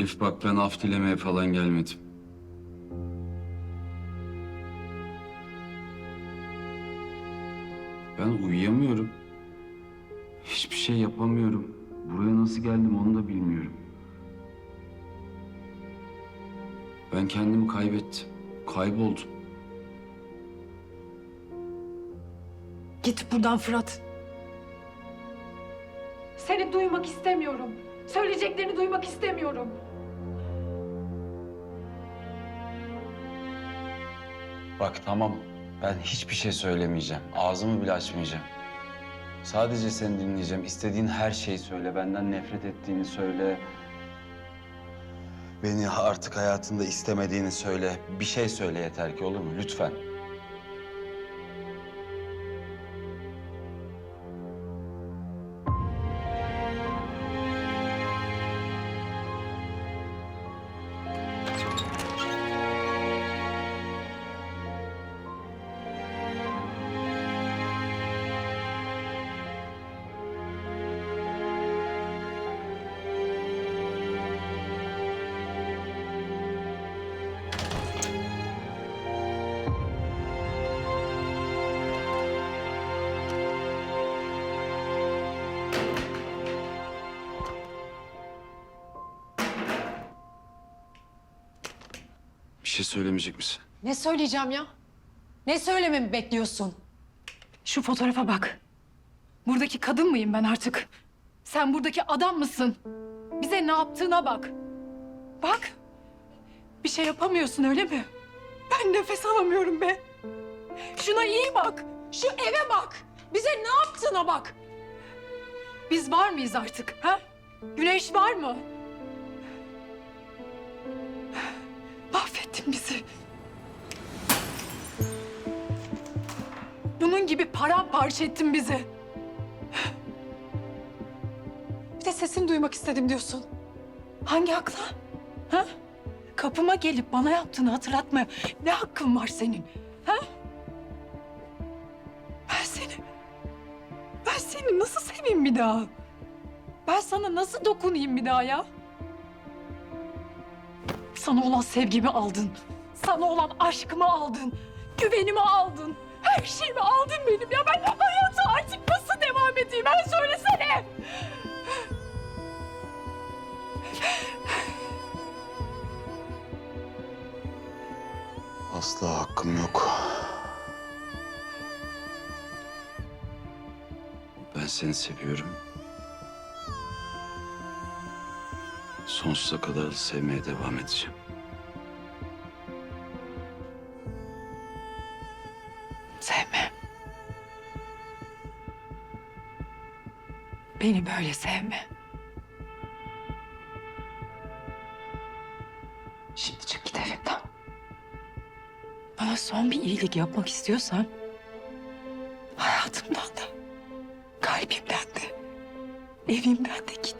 Elif bak ben af dilemeye falan gelmedim. Ben uyuyamıyorum. Hiçbir şey yapamıyorum. Buraya nasıl geldim onu da bilmiyorum. Ben kendimi kaybettim. Kayboldum. Git buradan Fırat. Seni duymak istemiyorum. Söyleyeceklerini duymak istemiyorum. Bak tamam. Ben hiçbir şey söylemeyeceğim. Ağzımı bile açmayacağım. Sadece seni dinleyeceğim. İstediğin her şeyi söyle. Benden nefret ettiğini söyle. Beni artık hayatında istemediğini söyle. Bir şey söyle yeter ki olur mu? Lütfen. Şey söylemeyecek misin? Ne söyleyeceğim ya? Ne söylememi bekliyorsun? Şu fotoğrafa bak. Buradaki kadın mıyım ben artık? Sen buradaki adam mısın? Bize ne yaptığına bak. Bak. Bir şey yapamıyorsun öyle mi? Ben nefes alamıyorum be. Şuna iyi bak. Şu eve bak. Bize ne yaptığına bak. Biz var mıyız artık? Ha? Güneş var mı? Bizi. Bunun gibi paramparça ettin bizi. Bir de sesini duymak istedim diyorsun. Hangi hakla? Ha? Kapıma gelip bana yaptığını hatırlatmaya ne hakkın var senin? Ha? Ben seni... Ben seni nasıl seveyim bir daha? Ben sana nasıl dokunayım bir daha ya? Sana olan sevgimi aldın. Sana olan aşkımı aldın. Güvenimi aldın. Her şeyimi aldın benim ya. Ben hayata artık nasıl devam edeyim? Ben söylesene. Asla hakkım yok. Ben seni seviyorum. Sonsuza kadar da sevmeye devam edeceğim. Sevme. Beni böyle sevme. Şimdi çık git evimden. Bana son bir iyilik yapmak istiyorsan... ...hayatımdan da, kalbimden de, evimden de git.